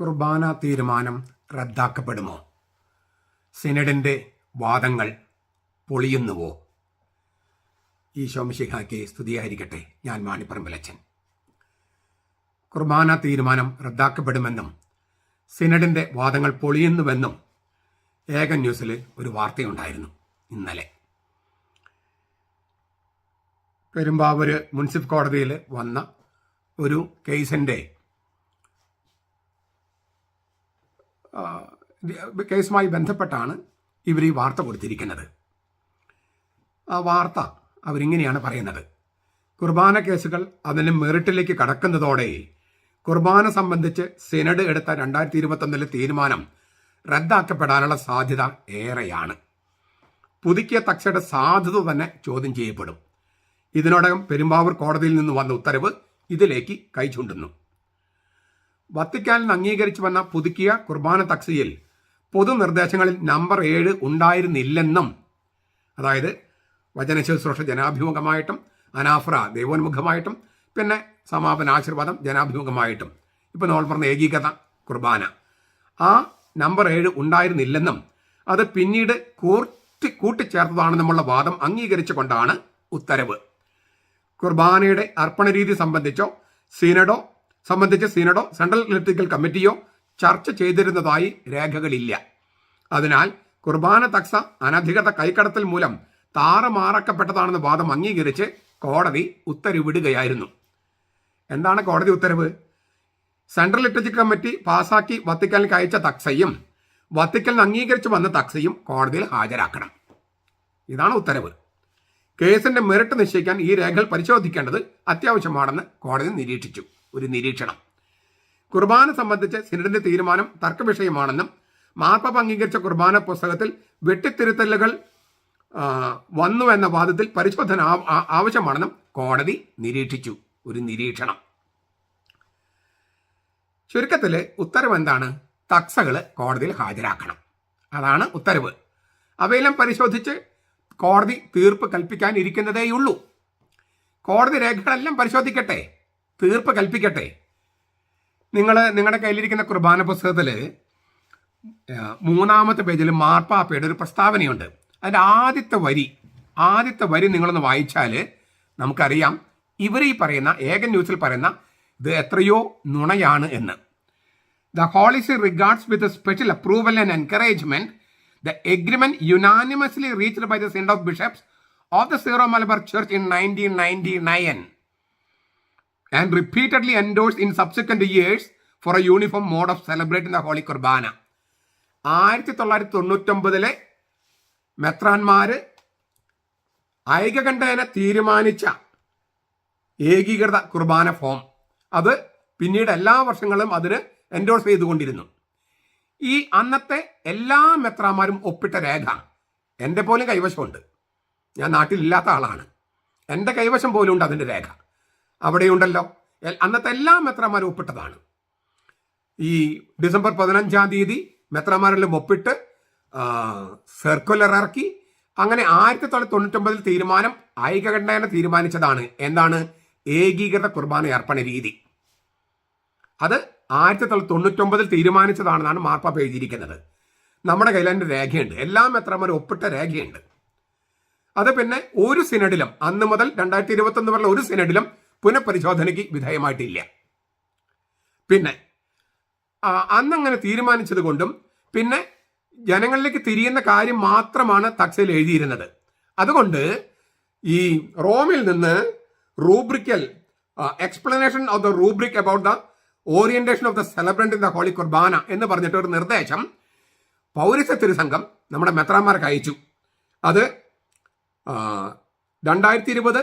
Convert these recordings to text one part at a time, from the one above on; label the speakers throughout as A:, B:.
A: കുർബാന തീരുമാനം റദ്ദാക്കപ്പെടുമോ? സിനഡിന്റെ വാദങ്ങൾ പൊളിയുന്നുവോ? ഈ ശോമശിഖാക്ക് സ്തുതിയായിരിക്കട്ടെ. ഞാൻ മാണിപ്പറമ്പലച്ചൻ. കുർബാന തീരുമാനം റദ്ദാക്കപ്പെടുമെന്നും സിനഡിന്റെ വാദങ്ങൾ പൊളിയുന്നുവെന്നും ഏക ന്യൂസിൽ ഒരു വാർത്തയുണ്ടായിരുന്നു ഇന്നലെ. പെരുമ്പാവൂർ മുനിസിപ്പൽ കോടതിയിൽ വന്ന ഒരു കേസിന്റെ ആ, കേസുമായി ബന്ധപ്പെട്ടാണ് ഇവർ ഈ വാർത്ത കൊടുത്തിരിക്കുന്നത്. ആ വാർത്ത അവരിങ്ങനെയാണ് പറയുന്നത്. കുർബാന കേസുകൾ അതിന് മെറിറ്റിലേക്ക് കടക്കുന്നതോടെ കുർബാന സംബന്ധിച്ച് സെനഡ് എടുത്ത രണ്ടായിരത്തി ഇരുപത്തൊന്നിലെ തീരുമാനം റദ്ദാക്കപ്പെടാനുള്ള സാധ്യത ഏറെയാണ്. പുതുക്കിയ തക്ഷയുടെ സാധ്യത തന്നെ ചോദ്യം ചെയ്യപ്പെടും. ഇതിനോടകം പെരുമ്പാവൂർ കോടതിയിൽ നിന്ന് വന്ന ഉത്തരവ് ഇതിലേക്ക് കൈചൂണ്ടുന്നു വത്തിക്കാനിൽ അംഗീകരിച്ചു വന്ന പുതുക്കിയ കുർബാന തക്സിയിൽ പൊതുനിർദ്ദേശങ്ങളിൽ നമ്പർ ഏഴ് ഉണ്ടായിരുന്നില്ലെന്നും അതായത് വചനശുശ്രൂഷ ജനാഭിമുഖമായിട്ടും അനാഫ്ര ദൈവോന്മുഖമായിട്ടും പിന്നെ സമാപന ആശീർവാദം ജനാഭിമുഖമായിട്ടും. ഇപ്പം നമ്മൾ പറഞ്ഞ ഏകീകൃത കുർബാന. ആ നമ്പർ ഏഴ് ഉണ്ടായിരുന്നില്ലെന്നും അത് പിന്നീട് കൂട്ടി കൂട്ടിച്ചേർത്തതാണെന്നുമുള്ള വാദം അംഗീകരിച്ചുകൊണ്ടാണ് ഉത്തരവ്. കുർബാനയുടെ അർപ്പണ രീതി സംബന്ധിച്ചോ സിനഡോ സംബന്ധിച്ച് സിനഡോ സെൻട്രൽ ഇലക്ട്രിക്കൽ കമ്മിറ്റിയോ ചർച്ച ചെയ്തിരുന്നതായി രേഖകളില്ല. അതിനാൽ കുർബാന തക്സ അനധികൃത കൈക്കടത്തൽ മൂലം താറമാറക്കപ്പെട്ടതാണെന്ന വാദം അംഗീകരിച്ച് കോടതി ഉത്തരവിടുകയായിരുന്നു. എന്താണ് കോടതി ഉത്തരവ്? സെൻട്രൽ ലിറ്ററേച്ചർ കമ്മിറ്റി പാസാക്കി വത്തിക്കലിന് അയച്ച തക്സയും വത്തിക്കലിന് അംഗീകരിച്ചു വന്ന തക്സയും കോടതിയിൽ ഹാജരാക്കണം. ഇതാണ് ഉത്തരവ്. കേസിന്റെ മെറിറ്റ് നിശ്ചയിക്കാൻ ഈ രേഖകൾ പരിശോധിക്കേണ്ടത് അത്യാവശ്യമാണെന്ന് കോടതി നിരീക്ഷിച്ചു. ഒരു നിരീക്ഷണം. കുർബാന സംബന്ധിച്ച് സിനഡിന്റെ തീരുമാനം തർക്കവിഷയമാണെന്നും മാർപ്പ അംഗീകരിച്ച കുർബാന പുസ്തകത്തിൽ വെട്ടിത്തിരുത്തലുകൾ വന്നു എന്ന വാദത്തിൽ പരിശോധന ആവശ്യമാണെന്നും കോടതി നിരീക്ഷിച്ചു. ഒരു നിരീക്ഷണം. ചുരുക്കത്തിൽ ഉത്തരവ് എന്താണ്? തക്സകൾ കോടതിയിൽ ഹാജരാക്കണം. അതാണ് ഉത്തരവ്. അവയെല്ലാം പരിശോധിച്ച് കോടതി തീർപ്പ് കൽപ്പിക്കാനിരിക്കുന്നതേയുള്ളൂ കോടതി രേഖകളെല്ലാം പരിശോധിക്കട്ടെ. തീർപ്പ് കൽപ്പിക്കട്ടെ. നിങ്ങൾ നിങ്ങളുടെ കയ്യിലിരിക്കുന്ന കുർബാന പുസ്തകത്തിൽ മൂന്നാമത്തെ പേജിൽ മാർപ്പാപ്പയുടെ ഒരു പ്രസ്താവനയുണ്ട്. അതിന്റെ ആദ്യത്തെ വരി ആദ്യത്തെ വരി നിങ്ങളൊന്ന് വായിച്ചാൽ നമുക്കറിയാം ഇവർ ഈ പറയുന്ന ഏകൻ ന്യൂസിൽ പറയുന്ന ഇത് എത്രയോ നുണയാണ് എന്ന്. The Holy See regards with special approval and encouragement the agreement unanimously reached by the synod of bishops of the Syro Malabar church in nineteen ninety 1999 and repeatedly endorsed in subsequent years for a uniform mode of celebrating the Holy Qurbana ആയിരത്തി തൊള്ളായിരത്തി തൊണ്ണൂറ്റൊമ്പതിലെ മെത്രാന്മാർ ഐകകണ്ഠേന തീരുമാനിച്ച ഏകീകൃത കുർബാന form. അത് പിന്നീട് എല്ലാ വർഷങ്ങളും അതിന് endorse ചെയ്തുകൊണ്ടിരുന്നു. ഈ അന്നത്തെ എല്ലാ മെത്രാന്മാരും ഒപ്പിട്ട രേഖ എന്റെ പോലും കൈവശമുണ്ട്. ഞാൻ നാട്ടിലില്ലാത്ത ആളാണ്. എന്റെ കൈവശം പോലും ഉണ്ട് അതിന്റെ രേഖ. അവിടെയുണ്ടല്ലോ. അന്നത്തെ എല്ലാ മെത്രാമാരും ഒപ്പിട്ടതാണ്. ഈ ഡിസംബർ പതിനഞ്ചാം തീയതി മെത്രമാരെല്ലാം ഒപ്പിട്ട് സർക്കുലർ ഇറക്കി. അങ്ങനെ ആയിരത്തി തൊള്ളായിരത്തി തൊണ്ണൂറ്റൊമ്പതിൽ തീരുമാനം ഐകകണ്ഠേന തീരുമാനിച്ചതാണ്. എന്താണ്? ഏകീകൃത കുർബാന അർപ്പണ രീതി. അത് ആയിരത്തി തൊള്ളായിരത്തി തൊണ്ണൂറ്റൊമ്പതിൽ തീരുമാനിച്ചതാണെന്നാണ് മാർപ്പാപ്പ എഴുതിയിരിക്കുന്നത്. നമ്മുടെ കയ്യിൽ അതിന്റെ രേഖയുണ്ട്. എല്ലാ മെത്രമാരും ഒപ്പിട്ട രേഖയുണ്ട്. അത് പിന്നെ ഒരു സിനഡിലും അന്ന് മുതൽ രണ്ടായിരത്തി ഇരുപത്തൊന്ന് വരെയുള്ള ഒരു സിനഡിലും പുനഃപരിശോധനയ്ക്ക് വിധേയമായിട്ടില്ല. പിന്നെ അന്നങ്ങനെ തീരുമാനിച്ചത് കൊണ്ടും പിന്നെ ജനങ്ങളിലേക്ക് തിരിയുന്ന കാര്യം മാത്രമാണ് തക്സയിൽ എഴുതിയിരുന്നത്. അതുകൊണ്ട് ഈ റോമിൽ നിന്ന് rubrical explanation of the rubric about the orientation of the celebrant in the holy Qurbana എന്ന് പറഞ്ഞിട്ട് ഒരു നിർദ്ദേശം പൗരസ്യ തിരുസംഘം നമ്മുടെ മെത്രാന്മാർക്ക് അയച്ചു. അത് രണ്ടായിരത്തി ഇരുപത്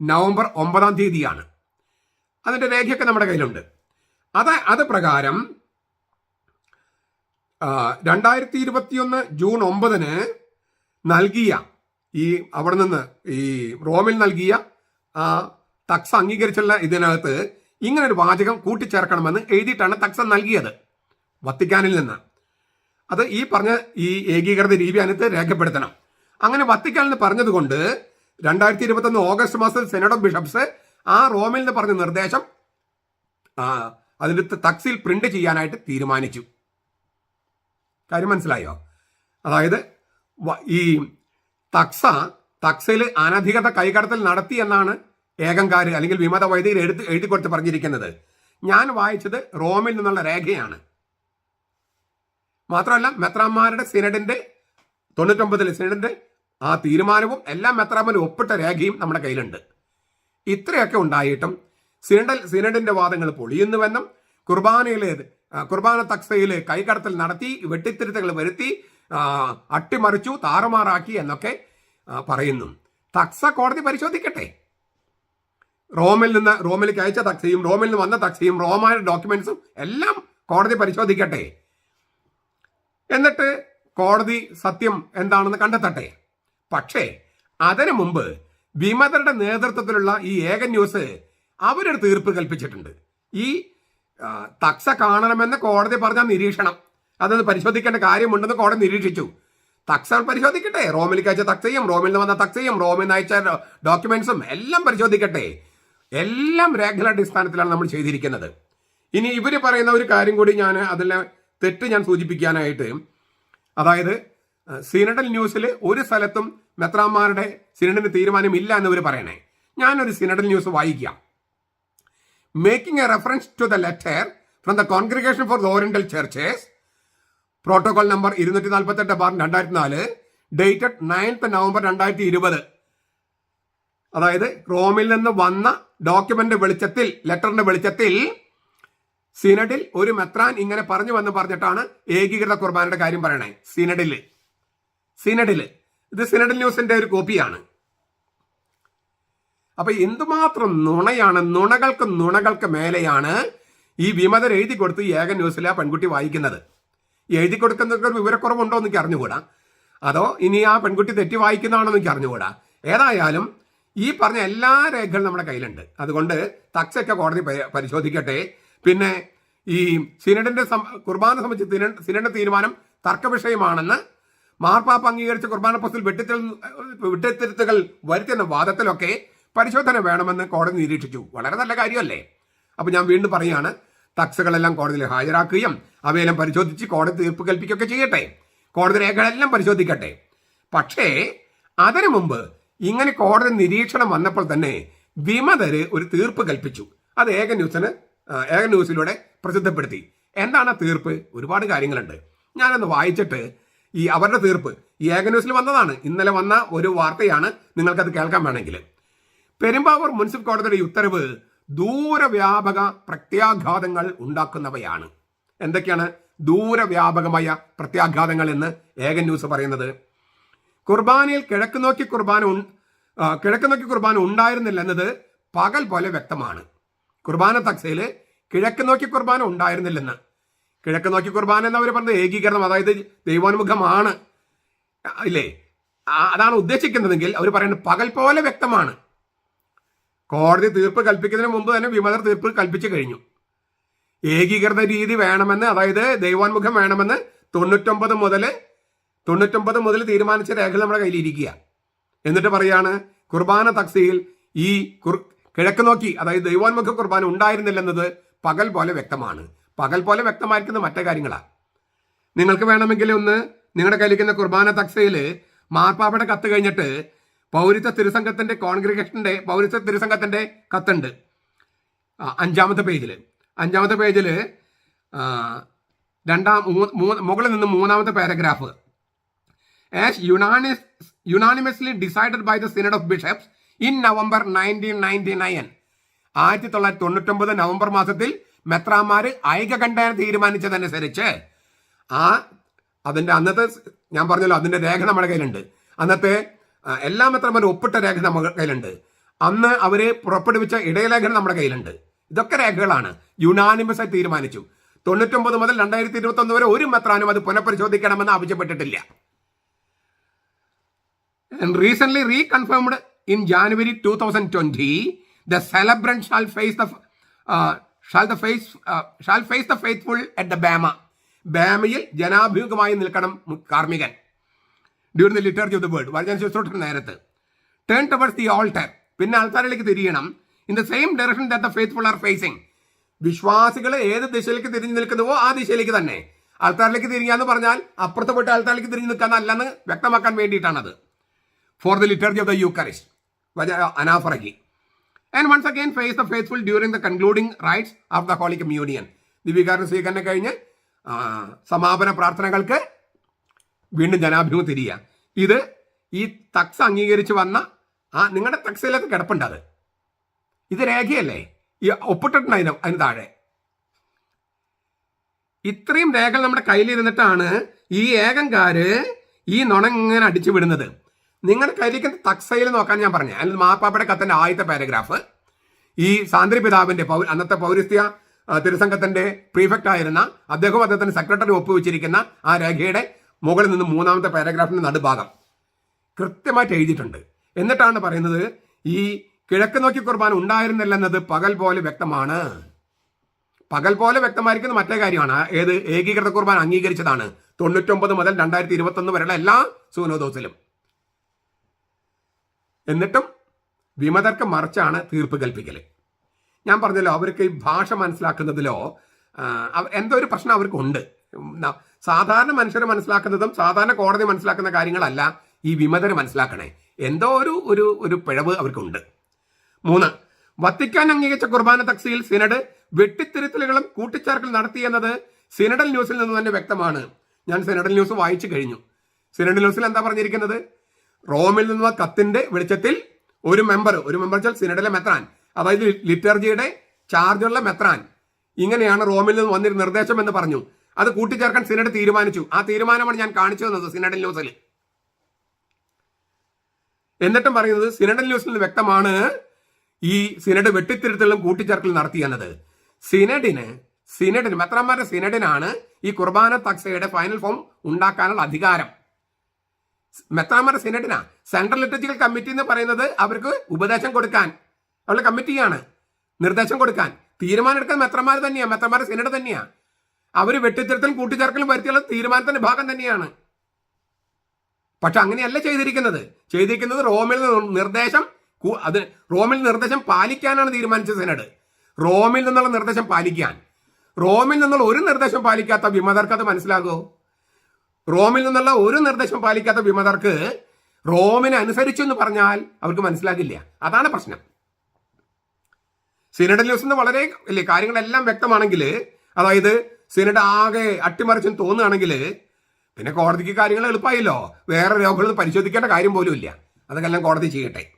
A: നവംബർ ഒമ്പതാം തീയതിയാണ്. അതിന്റെ രേഖയൊക്കെ നമ്മുടെ കയ്യിലുണ്ട്. അത് അത് പ്രകാരം രണ്ടായിരത്തി ഇരുപത്തിയൊന്ന് ജൂൺ ഒമ്പതിന് നൽകിയ ഈ അവിടെ നിന്ന് ഈ റോമിൽ നൽകിയ തക്സ അംഗീകരിച്ചുള്ള ഇതിനകത്ത് ഇങ്ങനെ ഒരു വാചകം കൂട്ടിച്ചേർക്കണമെന്ന് എഴുതിയിട്ടാണ് തക്സ നൽകിയത് വത്തിക്കാനിൽ നിന്ന്. അത് ഈ പറഞ്ഞ ഈ ഏകീകൃത രീതി അതിനകത്ത് രേഖപ്പെടുത്തണം. അങ്ങനെ വത്തിക്കാനിൽ നിന്ന് പറഞ്ഞതുകൊണ്ട് രണ്ടായിരത്തി ഇരുപത്തൊന്ന് ഓഗസ്റ്റ് മാസത്തിൽ സെനഡ് ഓഫ് ബിഷപ്സ് ആ റോമിൽ നിന്ന് പറഞ്ഞ നിർദ്ദേശം അതിന്റെ തക്സിൽ പ്രിന്റ് ചെയ്യാനായിട്ട് തീരുമാനിച്ചു. കാര്യം മനസ്സിലായോ? അതായത് ഈ തക്സ തക്സയിൽ അനധികൃത കൈകടത്തൽ നടത്തി എന്നാണ് ഏകംകാര് അല്ലെങ്കിൽ വിമത വൈദികർ എടുത്ത് എഴുതി കൊടുത്ത് പറഞ്ഞിരിക്കുന്നത്. ഞാൻ വായിച്ചത് റോമിൽ നിന്നുള്ള രേഖയാണ്. മാത്രമല്ല മെത്രാന്മാരുടെ സിനഡിന്റെ തൊണ്ണൂറ്റൊമ്പതിലെ സിനഡിന്റെ ആ തീരുമാനവും എല്ലാം മെത്രാന്മാരും ഒപ്പിട്ട രേഖയും നമ്മുടെ കയ്യിലുണ്ട്. ഇത്രയൊക്കെ ഉണ്ടായിട്ടും സിനഡൽ സിനഡിന്റെ വാദങ്ങൾ പൊളിയുന്നുവെന്നും കുർബാനയിലെ കുർബാന തക്സയിൽ കൈകടത്തൽ നടത്തി വെട്ടിത്തിരുത്തുകൾ വരുത്തി അട്ടിമറിച്ചു താറുമാറാക്കി എന്നൊക്കെ പറയുന്നു. തക്സ കോടതി പരിശോധിക്കട്ടെ. റോമിൽ നിന്ന് റോമിലേക്ക് അയച്ച തക്സയും റോമിൽ നിന്ന് വന്ന തക്സയും റോമായുടെ ഡോക്യുമെന്റ്സും എല്ലാം കോടതി പരിശോധിക്കട്ടെ. എന്നിട്ട് കോടതി സത്യം എന്താണെന്ന് കണ്ടെത്തട്ടെ. പക്ഷേ അതിനു മുമ്പ് വിമതരുടെ നേതൃത്വത്തിലുള്ള ഈ ഏക ന്യൂസ് അവരൊരു തീർപ്പ് കൽപ്പിച്ചിട്ടുണ്ട്. ഈ തക്സ കാണണമെന്ന് കോടതി പറഞ്ഞ നിരീക്ഷണം. അതൊന്ന് പരിശോധിക്കേണ്ട കാര്യമുണ്ടെന്ന് കോടതി നിരീക്ഷിച്ചു. തക്സ പരിശോധിക്കട്ടെ. റോമിലേക്ക് അയച്ച തക്സയും റോമിൽ നിന്ന് വന്ന തക്സയും റോമിൽ നിന്ന് അയച്ച ഡോക്യുമെന്റ്സും എല്ലാം പരിശോധിക്കട്ടെ. എല്ലാം രേഖകളുടെ അടിസ്ഥാനത്തിലാണ് നമ്മൾ ചെയ്തിരിക്കുന്നത്. ഇനി ഇവർ പറയുന്ന ഒരു കാര്യം കൂടി ഞാൻ അതിലെ തെറ്റ് ഞാൻ സൂചിപ്പിക്കാനായിട്ട് അതായത് സിനഡൽ ന്യൂസിൽ ഒരു സ്ഥലത്തും മെത്രാന്മാരുടെ സിനഡിന് തീരുമാനമില്ല എന്ന് ഇവർ പറയണേ. ഞാനൊരു സിനഡൽ ന്യൂസ് വായിക്കാം. Making a reference to the letter from the congregation for the oriental churches protocol number ഇരുന്നൂറ്റി നാൽപ്പത്തെട്ട് ബാർ രണ്ടായിരത്തി നാല് ഡേറ്റഡ് നയൻത്ത് നവംബർ രണ്ടായിരത്തി ഇരുപത് അതായത് റോമിൽ നിന്ന് വന്ന ഡോക്യുമെന്റ് വെളിച്ചത്തിൽ ലെറ്ററിന്റെ വെളിച്ചത്തിൽ സിനഡിൽ ഒരു മെത്രാൻ ഇങ്ങനെ പറഞ്ഞു വന്ന് പറഞ്ഞിട്ടാണ് ഏകീകൃത കുർബാനയുടെ കാര്യം പറയണേ. സിനഡിൽ. സിനഡിൽ. ഇത് സിനഡൽ ന്യൂസിന്റെ ഒരു കോപ്പിയാണ്. അപ്പൊ എന്തുമാത്രം നുണയാണ് നുണകൾക്ക് നുണകൾക്ക് മേലെയാണ് ഈ വിമതർ എഴുതി കൊടുത്ത് ഏക ന്യൂസിലെ ആ പെൺകുട്ടി വായിക്കുന്നത്. എഴുതി കൊടുക്കുന്നവർക്ക് ഒരു വിവരക്കുറവുണ്ടോ എന്ന് അറിഞ്ഞുകൂടാ. അതോ ഇനി ആ പെൺകുട്ടി തെറ്റി വായിക്കുന്നതാണോ എന്ന് എനിക്ക് അറിഞ്ഞുകൂടാ. ഏതായാലും ഈ പറഞ്ഞ എല്ലാ രേഖകളും നമ്മുടെ കയ്യിലുണ്ട്. അതുകൊണ്ട് തക്സൊക്കെ കോടതി പരിശോധിക്കട്ടെ. പിന്നെ ഈ സിനഡിന്റെ കുർബാന സംബന്ധിച്ച് സിനഡ് തീരുമാനം തർക്ക വിഷയമാണെന്ന് മാർപ്പാപ്പ അംഗീകരിച്ച കുർബാന പോസ്റ്റിൽ വെട്ടിത്തിൽ വെട്ടിത്തിരുത്തുകൾ വരുത്തുന്ന വാദത്തിലൊക്കെ പരിശോധന വേണമെന്ന് കോടതി നിരീക്ഷിച്ചു. വളരെ നല്ല കാര്യമല്ലേ? അപ്പൊ ഞാൻ വീണ്ടും പറയുകയാണ് തക്സുകളെല്ലാം കോടതിയിൽ ഹാജരാക്കുകയും അവയെല്ലാം പരിശോധിച്ച് കോടതി തീർപ്പ് കൽപ്പിക്കുകയൊക്കെ ചെയ്യട്ടെ. കോടതി രേഖകളെല്ലാം പരിശോധിക്കട്ടെ. പക്ഷേ അതിനു മുമ്പ് ഇങ്ങനെ കോടതി നിരീക്ഷണം വന്നപ്പോൾ തന്നെ വിമതര് ഒരു തീർപ്പ് കൽപ്പിച്ചു. അത് ഏക ന്യൂസിന് ഏക ന്യൂസിലൂടെ പ്രസിദ്ധപ്പെടുത്തി. എന്താണ് ആ തീർപ്പ്? ഒരുപാട് കാര്യങ്ങളുണ്ട്. ഞാനൊന്ന് വായിച്ചിട്ട് ഈ അവരുടെ തീർപ്പ്. ഈ ഏക ന്യൂസിൽ വന്നതാണ്. ഇന്നലെ വന്ന ഒരു വാർത്തയാണ് നിങ്ങൾക്കത് കേൾക്കാൻ വേണമെങ്കിൽ. പെരുമ്പാവൂർ മുനിസിപ്പൽ കോടതിയുടെ ഉത്തരവ് ദൂരവ്യാപക പ്രത്യാഘാതങ്ങൾ ഉണ്ടാക്കുന്നവയാണ്. എന്തൊക്കെയാണ് ദൂരവ്യാപകമായ പ്രത്യാഘാതങ്ങൾ എന്ന് ഏക ന്യൂസ് പറയുന്നത്? കുർബാനയിൽ കിഴക്ക് നോക്കി കുർബാന കിഴക്ക് നോക്കി കുർബാന ഉണ്ടായിരുന്നില്ല എന്നത് പകൽ പോലെ വ്യക്തമാണ്. കുർബാന തക്സയിൽ കിഴക്ക് നോക്കി കുർബാന ഉണ്ടായിരുന്നില്ലെന്ന്. കിഴക്ക് നോക്കി കുർബാന എന്ന് എന്നവർ പറഞ്ഞത് ഏകീകരണം അതായത് ദൈവാനുമുഖമാണ്. ഇല്ലേ? അതാണ് ഉദ്ദേശിക്കുന്നതെങ്കിൽ അവർ പറയുന്നത് പകൽ പോലെ വ്യക്തമാണ്. കോടതി തീർപ്പ് കൽപ്പിക്കുന്നതിന് മുമ്പ് തന്നെ വിമതർ തീർപ്പ് കൽപ്പിച്ചു കഴിഞ്ഞു. ഏകീകൃത രീതി വേണമെന്ന് അതായത് ദൈവാൻമുഖം വേണമെന്ന് തൊണ്ണൂറ്റൊമ്പത് മുതൽ തൊണ്ണൂറ്റൊമ്പത് മുതൽ തീരുമാനിച്ച രേഖകൾ നമ്മുടെ കയ്യിലിരിക്കുക. എന്നിട്ട് പറയാണ് കുർബാന തക്സിയിൽ ഈ കിഴക്ക് നോക്കി അതായത് ദൈവാൻമുഖ കുർബാന ഉണ്ടായിരുന്നില്ലെന്നത് പകൽ പോലെ വ്യക്തമാണ്. പകൽ പോലെ വ്യക്തമായിരിക്കുന്ന മറ്റേ കാര്യങ്ങളാണ് നിങ്ങൾക്ക് വേണമെങ്കിൽ ഒന്ന് നിങ്ങളുടെ കയ്യിലിരിക്കുന്ന കുർബാന തക്സയിൽ മാർപ്പാപ്പയുടെ കത്ത് കഴിഞ്ഞിട്ട് പൗരത്വ തിരുസംഘത്തിന്റെ കോൺഗ്രിഗേഷന്റെ പൗരത്വ തിരുസംഘത്തിന്റെ കത്തുണ്ട്. അഞ്ചാമത്തെ പേജിൽ അഞ്ചാമത്തെ പേജിൽ രണ്ടാം മുകളിൽ നിന്ന് മൂന്നാമത്തെ paragraph. As unani unanimously decided by the synod of bishops in November nineteen ninety nine ആയിരത്തി തൊള്ളായിരത്തി തൊണ്ണൂറ്റൊമ്പത് നവംബർ മാസത്തിൽ മെത്രാമാര് ഐകകണ്ഠേന തീരുമാനിച്ചതനുസരിച്ച് ആ അതിന്റെ അന്നത്തെ ഞാൻ പറഞ്ഞല്ലോ അതിന്റെ രേഖ നമ്മുടെ കയ്യിലുണ്ട്. അന്നത്തെ എല്ലാ മെത്രാന്മാരും ഒപ്പിട്ട രേഖ നമ്മുടെ കയ്യിലുണ്ട്. അന്ന് അവർ പുറപ്പെടുവിച്ച ഇടയലേഖനം നമ്മുടെ കയ്യിലുണ്ട്. ഇതൊക്കെ രേഖകളാണ്. യുനാനിമസ് ആയി തീരുമാനിച്ചു. തൊണ്ണൂറ്റൊമ്പത് മുതൽ രണ്ടായിരത്തി ഇരുപത്തി ഒന്ന് വരെ ഒരു മെത്രാനും അത് പുനഃപരിശോധിക്കണമെന്ന് ആവശ്യപ്പെട്ടിട്ടില്ല. And recently reconfirmed in January 2020, the celebrant shall face the uh, face uh, shall face the faithful at the Bama. ബാമയിൽ ജനാഭിമുഖമായി നിൽക്കണം കാർമികൻ during the liturgy of the word വചന ശുശ്രൂഷ നേരത്ത്. ടേൺ ടുവേഴ്സ് ദി ഓൾട്ടർ പിന്നെ ആൾക്കാരിലേക്ക് തിരിയണം. In the same direction that the faithful are facing വിശ്വാസികൾ ഏത് ദിശയിലേക്ക് തിരിഞ്ഞു നിൽക്കുന്നുവോ ആ ദിശയിലേക്ക് തന്നെ. ആൾക്കാരിലേക്ക് തിരിഞ്ഞാന്ന് പറഞ്ഞാൽ അപ്പുറത്ത് പോയിട്ട് ആൾക്കാരിലേക്ക് തിരിഞ്ഞു നിൽക്കാന്നല്ലെന്ന് വ്യക്തമാക്കാൻ വേണ്ടിയിട്ടാണത്. For the liturgy of the eucharist അനാഫറക്കി and once again face the faithful during the concluding rites of the holy communion ദിവ്യകാരണ സ്വീകരണം കഴിഞ്ഞ് സമാപന പ്രാർത്ഥനകൾക്ക് വീണ്ടും ജനാഭിമുഖം തിരിയുക ഇത് ഈ തക്സ് അംഗീകരിച്ച് വന്ന ആ നിങ്ങളുടെ തക്സയിലൊക്കെ കിടപ്പുണ്ട് അത്. ഇത് രേഖയല്ലേ? ഈ ഒപ്പിട്ടിട്ടുണ്ട് അതിന് അതിന് താഴെ. ഇത്രയും രേഖകൾ നമ്മുടെ കയ്യിലിരുന്നിട്ടാണ് ഈ ഏകംകാര് ഈ നുണ ഇങ്ങനെ അടിച്ചു വിടുന്നത്. നിങ്ങളുടെ കയ്യിലേക്ക് തക്സയിൽ നോക്കാൻ ഞാൻ പറഞ്ഞു. അതിൽ മാപ്പാപ്പയുടെ കത്തിന്റെ ആദ്യത്തെ പാരഗ്രാഫ് ഈ സാന്ദ്രി പിതാവിന്റെ പൗ അന്നത്തെ പൗരസ്ത്യ തിരുസംഘത്തിന്റെ പ്രീഫെക്റ്റ് ആയിരുന്ന അദ്ദേഹം അദ്ദേഹത്തിന്റെ സെക്രട്ടറി ഒപ്പുവെച്ചിരിക്കുന്ന ആ രേഖയുടെ മുകളിൽ നിന്ന് മൂന്നാമത്തെ പാരഗ്രാഫിന്റെ നടുഭാഗം. കൃത്യമായിട്ട് എഴുതിയിട്ടുണ്ട്. എന്നിട്ടാണ് പറയുന്നത് ഈ കിഴക്ക് നോക്കി കുർബാന ഉണ്ടായിരുന്നില്ലെന്നത് പകൽ പോലെ വ്യക്തമാണ്. പകൽ പോലെ വ്യക്തമായിരിക്കുന്ന മറ്റേ കാര്യമാണ്. ഏത് ഏകീകൃത കുർബാന അംഗീകരിച്ചതാണ്. തൊണ്ണൂറ്റൊമ്പത് മുതൽ രണ്ടായിരത്തി ഇരുപത്തൊന്ന് വരെയുള്ള എല്ലാ സൂനോദോസിലും. എന്നിട്ടും വിമതർക്ക് മറിച്ചാണ് തീർപ്പ് കൽപ്പിക്കൽ ഞാൻ പറഞ്ഞല്ലോ അവർക്ക് ഈ ഭാഷ മനസ്സിലാക്കുന്നതിലോ എന്തോ ഒരു പ്രശ്നം അവർക്കുണ്ട്. സാധാരണ മനുഷ്യർ മനസ്സിലാക്കുന്നതും സാധാരണ കോടതി മനസ്സിലാക്കുന്ന കാര്യങ്ങളല്ല ഈ വിമതർ മനസ്സിലാക്കണേ. എന്തോ ഒരു ഒരു ഒരു പിഴവ് അവർക്കുണ്ട്. മൂന്ന് വത്തിക്കാൻ അംഗീകരിച്ച കുർബാന തക്സിയിൽ സിനഡ് വെട്ടിത്തിരുത്തലുകളും കൂട്ടിച്ചേർക്കൽ നടത്തിയെന്നത് സിനഡൽ ന്യൂസിൽ നിന്ന് തന്നെ വ്യക്തമാണ്. ഞാൻ സിനഡൽ ന്യൂസ് വായിച്ചു കഴിഞ്ഞു. സിനഡൽ ന്യൂസിൽ എന്താ പറഞ്ഞിരിക്കുന്നത്? റോമിൽ നിന്നുള്ള കത്തിന്റെ വെളിച്ചത്തിൽ ഒരു മെമ്പർ ഒരു മെമ്പർ വെച്ചാൽ സിനഡിലെ മെത്രാൻ അതായത് ലിറ്റർജിയുടെ ചാർജുള്ള മെത്രാൻ. ഇങ്ങനെയാണ് റോമിൽ നിന്ന് വന്നിരുന്ന നിർദ്ദേശം എന്ന് പറഞ്ഞു. അത് കൂട്ടിച്ചേർക്കാൻ സിനഡ് തീരുമാനിച്ചു. ആ തീരുമാനമാണ് ഞാൻ കാണിച്ചു തന്നത് സിനഡൽ ന്യൂസിൽ എന്നിട്ടും പറയുന്നത് സിനഡൽ ന്യൂസിൽ നിന്ന് വ്യക്തമാണ് ഈ സിനഡ് വെട്ടിത്തിരുത്തലും കൂട്ടിച്ചേർക്കലും നടത്തിയെന്നത് സിനഡിന് സിനഡിന് മെത്രാന്മാരുടെ സിനഡിനാണ് ഈ കുർബാന തക്സയുടെ ഫൈനൽ ഫോം ഉണ്ടാക്കാനുള്ള അധികാരം. മെത്രാന്മാരുടെ സെനറ്റിനാ. സെൻട്രൽ ലിറ്റർജിക്കൽ കമ്മിറ്റി എന്ന് പറയുന്നത് അവർക്ക് ഉപദേശം കൊടുക്കാൻ. അവരുടെ കമ്മിറ്റിയാണ് നിർദ്ദേശം കൊടുക്കാൻ. തീരുമാനം എടുക്കാൻ മെത്രമാർ തന്നെയാണ് മെത്രമാർ സെനറ്റ് തന്നെയാണ് അവർ വെട്ടിത്തിരുത്തലും കൂട്ടിച്ചേർക്കലും വരുത്തിയുള്ള തീരുമാനത്തിന്റെ ഭാഗം തന്നെയാണ്. പക്ഷെ അങ്ങനെയല്ല ചെയ്തിരിക്കുന്നത്. ചെയ്തിരിക്കുന്നത് റോമിൽ നിർദ്ദേശം അത് റോമിൽ നിർദ്ദേശം പാലിക്കാനാണ് തീരുമാനിച്ചത് സെനഡ് റോമിൽ നിന്നുള്ള നിർദ്ദേശം പാലിക്കാൻ. റോമിൽ നിന്നുള്ള ഒരു നിർദ്ദേശം പാലിക്കാത്ത വിമതർക്ക് അത് മനസ്സിലാകുമോ? റോമിൽ നിന്നുള്ള ഒരു നിർദ്ദേശം പാലിക്കാത്ത വിമതർക്ക് റോമിനെ അനുസരിച്ചു എന്ന് പറഞ്ഞാൽ അവർക്ക് മനസ്സിലാകില്ല. അതാണ് പ്രശ്നം. സിനഡ് ന്യൂസ് എന്ന് വളരെ വലിയ കാര്യങ്ങളെല്ലാം വ്യക്തമാണെങ്കിൽ അതായത് സിനഡ് ആകെ അട്ടിമറിച്ചെന്ന് തോന്നുകയാണെങ്കിൽ പിന്നെ കോടതിക്ക് കാര്യങ്ങൾ എളുപ്പമായില്ലോ. വേറെ രോഗങ്ങളൊന്നും പരിശോധിക്കേണ്ട കാര്യം പോലും ഇല്ല. അതൊക്കെ എല്ലാം കോടതി ചെയ്യട്ടെ.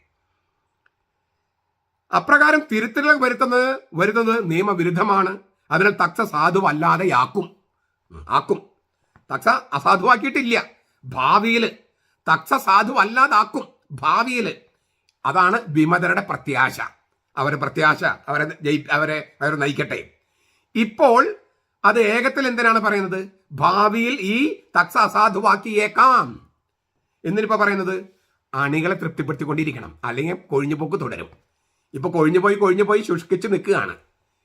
A: അപ്രകാരം തിരുത്തലുകൾ വരുത്തുന്നത് വരുന്നത് നിയമവിരുദ്ധമാണ്. അതിനാൽ തക്സ സാധുവല്ലാതെയാക്കും ആക്കും ആക്കും. തക്സ അസാധുവാക്കിയിട്ടില്ല. ഭാവിയിൽ തക്സ സാധുവല്ലാതാക്കും ഭാവിയിൽ അതാണ് വിമതരുടെ പ്രത്യാശ. അവരുടെ പ്രത്യാശ അവരെ അവരെ അവർ നയിക്കട്ടെ. ഇപ്പോൾ അത് ഏകത്തിൽ എന്തിനാണ് പറയുന്നത്? ഭാവിയിൽ ഈ തക്സ അസാധുവാക്കിയേക്കാം. എന്നിപ്പോ പറയുന്നത്? അണികളെ തൃപ്തിപ്പെടുത്തിക്കൊണ്ടിരിക്കണം. അല്ലെങ്കിൽ കൊഴിഞ്ഞുപോക്ക് തുടരും. ഇപ്പൊ കൊഴിഞ്ഞുപോയി കൊഴിഞ്ഞുപോയി ശുഷ്കിച്ച് നിൽക്കുകയാണ്.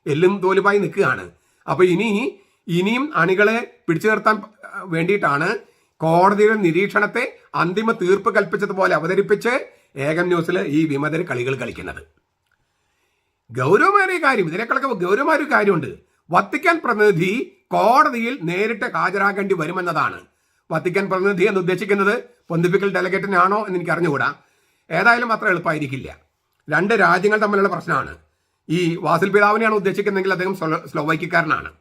A: എല്ലും തോലുമായി നിൽക്കുകയാണ്. അപ്പൊ ഇനി ഇനിയും അണികളെ പിടിച്ചു നിർത്താൻ വേണ്ടിയിട്ടാണ് കോടതിയുടെ നിരീക്ഷണത്തെ അന്തിമ തീർപ്പ് കൽപ്പിച്ചതുപോലെ അവതരിപ്പിച്ച് ഏകം ന്യൂസിൽ ഈ വിമതർ കളികൾ കളിക്കുന്നത്. ഗൗരവമേറിയ കാര്യം ഇതിനേക്കാളൊക്കെ ഗൗരവമായ ഒരു കാര്യമുണ്ട്. വത്തിക്കാൻ പ്രതിനിധി കോടതിയിൽ നേരിട്ട് ഹാജരാകേണ്ടി വരുമെന്നതാണ്. വത്തിക്കാൻ പ്രതിനിധി എന്ന് ഉദ്ദേശിക്കുന്നത് പൊന്തിപ്പിക്കൽ ഡെലഗേറ്റിനാണോ എന്ന് എനിക്ക് അറിഞ്ഞുകൂടാ. ഏതായാലും അത്ര എളുപ്പമായിരിക്കില്ല രണ്ട് രാജ്യങ്ങൾ തമ്മിലുള്ള പ്രശ്നമാണ്. ഈ വാസിൽ പിതാവിനെയാണ് ഉദ്ദേശിക്കുന്നതെങ്കിൽ അദ്ദേഹം സ്ലോ- സ്ലോവൈക്കിക്കാരനാണ്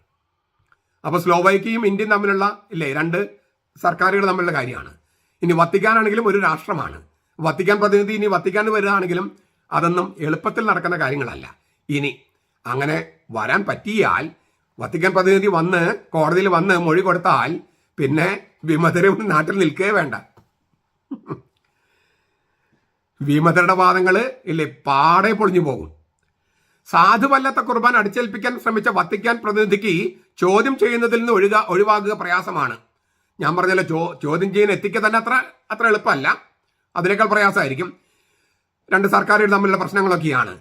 A: അപ്പോൾ സ്ലോവൈക്കിയും ഇന്ത്യയും തമ്മിലുള്ള ഇല്ലേ രണ്ട് സർക്കാരുകൾ തമ്മിലുള്ള കാര്യമാണ്. ഇനി വത്തിക്കാൻ ആണെങ്കിലും ഒരു രാഷ്ട്രമാണ്. വത്തിക്കാൻ പ്രതിനിധി ഇനി വത്തിക്കാൻ വരികയാണെങ്കിലും അതൊന്നും എളുപ്പത്തിൽ നടക്കുന്ന കാര്യങ്ങളല്ല. ഇനി അങ്ങനെ വരാൻ പറ്റിയാൽ വത്തിക്കാൻ പ്രതിനിധി വന്ന് കോടതിയിൽ വന്ന് മൊഴി കൊടുത്താൽ പിന്നെ വിമതരും നാട്ടിൽ നിൽക്കേ വേണ്ട. വിമതരുടെ വാദങ്ങൾ ഇല്ലേ പാടെ പൊളിഞ്ഞു പോകും. സാധുവല്ലാത്ത കുർബാൻ അടിച്ചേൽപ്പിക്കാൻ ശ്രമിച്ച വത്തിക്കാൻ പ്രതിനിധിക്ക് ചോദ്യം ചെയ്യുന്നതിൽ നിന്ന് ഒഴുക ഒഴിവാക്കുക പ്രയാസമാണ്. ഞാൻ പറഞ്ഞല്ലോ ചോ ചോദ്യം ചെയ്യുന്ന എത്തിക്ക തന്നെ അത്ര അത്ര എളുപ്പമല്ല. അതിനേക്കാൾ പ്രയാസമായിരിക്കും. രണ്ട് സർക്കാരുകൾ തമ്മിലുള്ള പ്രശ്നങ്ങളൊക്കെയാണ്.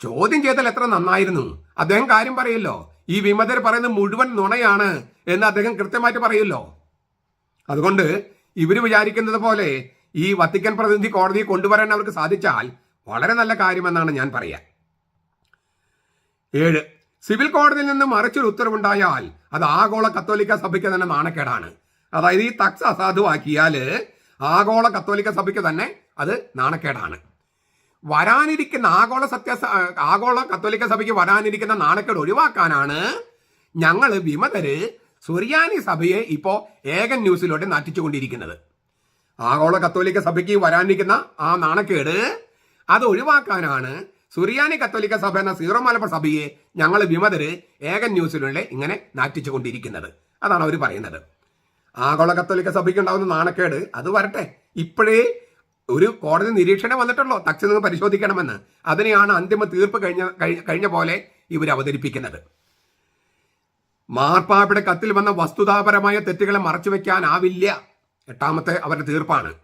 A: ചോദ്യം ചെയ്താൽ എത്ര നന്നായിരുന്നു? അദ്ദേഹം കാര്യം പറയല്ലോ ഈ വിമതർ പറയുന്നത് മുഴുവൻ നുണയാണ് എന്ന് അദ്ദേഹം കൃത്യമായിട്ട് പറയല്ലോ. അതുകൊണ്ട് ഇവർ വിചാരിക്കുന്നത് പോലെ ഈ വത്തിക്കൻ പ്രതിനിധി കോടതിയെ കൊണ്ടുവരാൻ അവർക്ക് സാധിച്ചാൽ വളരെ നല്ല കാര്യമെന്നാണ് ഞാൻ പറയാ. ഏഴ് സിവിൽ കോടതിയിൽ നിന്ന് മറിച്ചൊരു ഉത്തരവുണ്ടായാൽ അത് ആഗോള കത്തോലിക്ക സഭയ്ക്ക് തന്നെ നാണക്കേടാണ്. അതായത് ഈ തക്സ് അസാധുവാക്കിയാൽ ആഗോള കത്തോലിക്ക സഭയ്ക്ക് തന്നെ അത് നാണക്കേടാണ്. വരാനിരിക്കുന്ന ആഗോള സത്യ ആഗോള കത്തോലിക്ക സഭയ്ക്ക് വരാനിരിക്കുന്ന നാണക്കേട് ഒഴിവാക്കാനാണ് ഞങ്ങൾ വിമതര് സുറിയാനി സഭയെ ഇപ്പോ ഏകൻ ന്യൂസിലോട്ട് നാറ്റിച്ചുകൊണ്ടിരിക്കുന്നത് ആഗോള കത്തോലിക്ക സഭയ്ക്ക് വരാനിരിക്കുന്ന ആ നാണക്കേട് അത് ഒഴിവാക്കാനാണ് സുറിയാനി കത്തോലിക്ക സഭ എന്ന സീറോ മലബാർ സഭയെ ഞങ്ങൾ വിമതര് ഏകൻ ന്യൂസിലൂടെ ഇങ്ങനെ നാറ്റിച്ചുകൊണ്ടിരിക്കുന്നത്. അതാണ് അവർ പറയുന്നത്. ആഗോള കത്തോലിക്ക സഭയ്ക്ക് ഉണ്ടാകുന്ന നാണക്കേട് അത് വരട്ടെ. ഇപ്പോഴേ ഒരു കോടതി നിരീക്ഷണം വന്നിട്ടുള്ളൂ. തക്സ് നിന്ന് പരിശോധിക്കണമെന്ന്. അതിനെയാണ് അന്തിമ തീർപ്പ് കഴിഞ്ഞ കഴിഞ്ഞ പോലെ ഇവർ അവതരിപ്പിക്കുന്നത്. മാർപ്പാപ്പയുടെ കത്തിൽ വന്ന വസ്തുതാപരമായ തെറ്റുകളെ മറച്ചുവെക്കാനാവില്ല എട്ടാമത്തെ അവരുടെ തീർപ്പാണ്.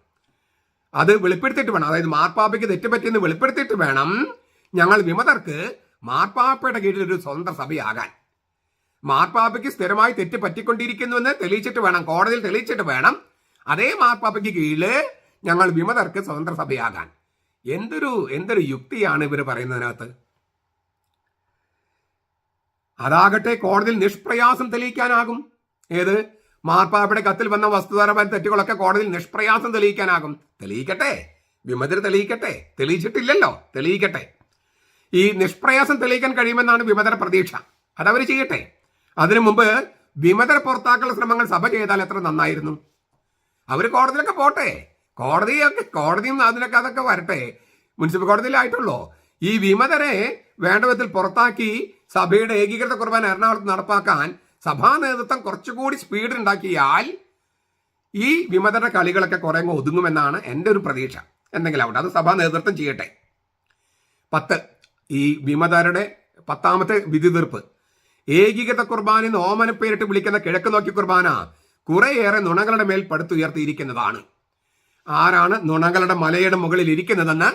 A: അത് വെളിപ്പെടുത്തിയിട്ട് വേണം. അതായത് മാർപ്പാപ്പയ്ക്ക് തെറ്റുപറ്റിയെന്ന് വെളിപ്പെടുത്തിയിട്ട് വേണം ഞങ്ങൾ വിമതർക്ക് മാർപ്പാപ്പയുടെ കീഴിൽ ഒരു സ്വതന്ത്ര സഭയാകാൻ. മാർപ്പാപ്പയ്ക്ക് സ്ഥിരമായി തെറ്റ് പറ്റിക്കൊണ്ടിരിക്കുന്നുവെന്ന് തെളിയിച്ചിട്ട് വേണം കോടതിയിൽ തെളിയിച്ചിട്ട് വേണം. അതേ മാർപ്പാപ്പയ്ക്ക് കീഴിൽ ഞങ്ങൾ വിമതർക്ക് സ്വതന്ത്ര സഭയാകാൻ. എന്തൊരു എന്തൊരു യുക്തിയാണ് ഇവർ പറയുന്നതിനകത്ത്? അതാകട്ടെ കോടതിയിൽ നിഷ്പ്രയാസം തെളിയിക്കാനാകും. ഏത്? മാർപ്പാപ്പയുടെ കത്തിൽ വന്ന വസ്തുതാരമായ തെറ്റുകളൊക്കെ കോടതിയിൽ നിഷ്പ്രയാസം തെളിയിക്കാനാകും. തെളിയിക്കട്ടെ. വിമതർ തെളിയിക്കട്ടെ. തെളിയിച്ചിട്ടില്ലല്ലോ. തെളിയിക്കട്ടെ. ഈ നിഷ്പ്രയാസം തെളിയിക്കാൻ കഴിയുമെന്നാണ് വിമതര പ്രതീക്ഷ. അതവർ ചെയ്യട്ടെ. അതിനു മുമ്പ് വിമതര പുറത്താക്കൽ ശ്രമങ്ങൾ സഭ ചെയ്താൽ എത്ര നന്നായിരുന്നു. അവർ കോടതിയിലൊക്കെ പോട്ടെ. കോടതിയൊക്കെ കോടതിയും അതിനൊക്കെ അതൊക്കെ വരട്ടെ. മുനിസിപ്പൽ കോടതിയിലായിട്ടുള്ളൂ ഈ വിമതരെ വേണ്ട വിധത്തിൽ പുറത്താക്കി സഭയുടെ ഏകീകൃത കുർബാന എറണാകുളത്ത് നടപ്പാക്കാൻ സഭാ നേതൃത്വം കുറച്ചുകൂടി സ്പീഡ് ഉണ്ടാക്കിയാൽ ഈ വിമതരുടെ കളികളൊക്കെ കുറെ ഒതുങ്ങുമെന്നാണ് എന്റെ ഒരു പ്രതീക്ഷ. എന്തെങ്കിലും ആവട്ടെ അത് സഭാ നേതൃത്വം ചെയ്യട്ടെ. പത്ത്. ഈ വിമതരുടെ പത്താമത്തെ വിധി തീർപ്പ് ഏകീകൃത കുർബാന എന്ന് ഓമന പേരിട്ട് വിളിക്കുന്ന കിഴക്ക് നോക്കി കുർബാന കുറേയേറെ നുണകളുടെ മേൽ പടുത്തുയർത്തിയിരിക്കുന്നതാണ്. ആരാണ് നുണകളുടെ മലയുടെ മുകളിൽ ഇരിക്കുന്നതെന്ന്